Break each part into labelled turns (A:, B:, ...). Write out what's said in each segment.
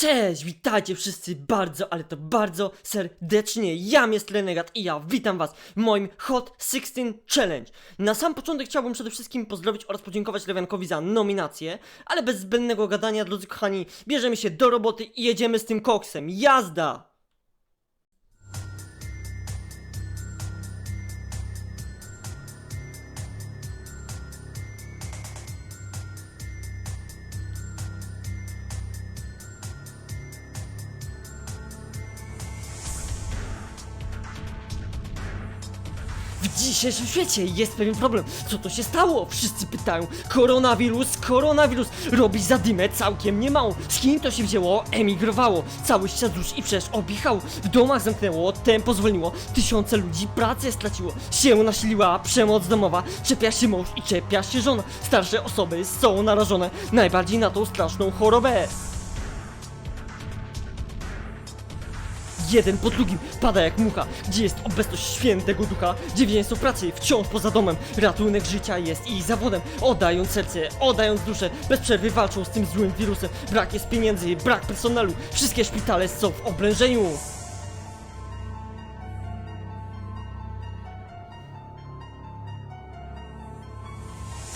A: Cześć, witajcie wszyscy bardzo, ale to bardzo serdecznie. Ja jest Renegat i ja witam was w moim Hot 16 Challenge. Na sam początek chciałbym przede wszystkim pozdrowić oraz podziękować Lewiankowi za nominację, ale bez zbędnego gadania, drodzy kochani, bierzemy się do roboty i jedziemy z tym koksem. Jazda! W dzisiejszym świecie jest pewien problem. Co to się stało? Wszyscy pytają. Koronawirus, koronawirus. Robi zadymę całkiem niemało. Z kim to się wzięło? Emigrowało. Cały świat już i przecież obichał. W domach zamknęło, tempo zwolniło. Tysiące ludzi pracę straciło. Się nasiliła przemoc domowa. Czepia się mąż i czepia się żona. Starsze osoby są narażone najbardziej na tą straszną chorobę. Jeden po drugim pada jak mucha. Gdzie jest obecność świętego ducha? Dziewięć są pracy, wciąż poza domem. Ratunek życia jest ich zawodem. Oddając serce, oddając duszę, bez przerwy walczą z tym złym wirusem. Brak jest pieniędzy, brak personelu. Wszystkie szpitale są w oblężeniu.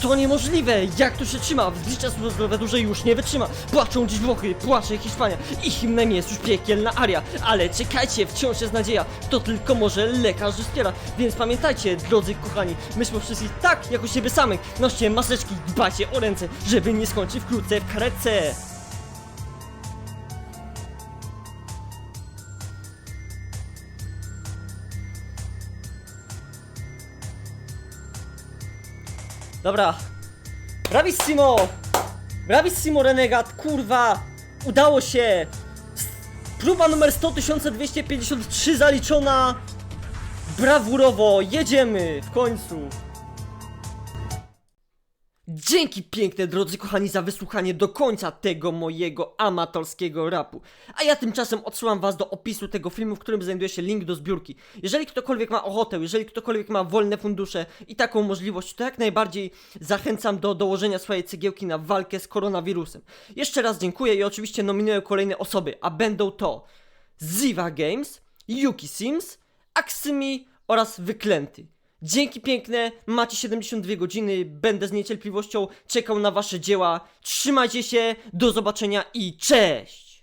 A: To niemożliwe! Jak to się trzyma? Zlicza służba zdrowia dłużej już nie wytrzyma. Płaczą dziś Włochy, płacze Hiszpania. Ich hymnem jest już piekielna aria. Ale czekajcie, wciąż jest nadzieja. To tylko może lekarz wspiera. Więc pamiętajcie, drodzy kochani, myślmy o wszystkich tak, jak o siebie samych. Noście maseczki, dbajcie o ręce, żeby nie skończyć wkrótce w karetce. Dobra. Bravissimo! Bravissimo, Renegat, kurwa! Udało się! Próba numer 100 zaliczona! Brawurowo, jedziemy! W końcu! Dzięki piękne drodzy kochani za wysłuchanie do końca tego mojego amatorskiego rapu. A ja tymczasem odsyłam was do opisu tego filmu, w którym znajduje się link do zbiórki. Jeżeli ktokolwiek ma ochotę, jeżeli ktokolwiek ma wolne fundusze i taką możliwość, to jak najbardziej zachęcam do dołożenia swojej cegiełki na walkę z koronawirusem. Jeszcze raz dziękuję i oczywiście nominuję kolejne osoby, a będą to Ziva Games, Yuki Sims, Aksymi oraz Wyklęty. Dzięki piękne, macie 72 godziny, będę z niecierpliwością czekał na wasze dzieła. Trzymajcie się, do zobaczenia i cześć!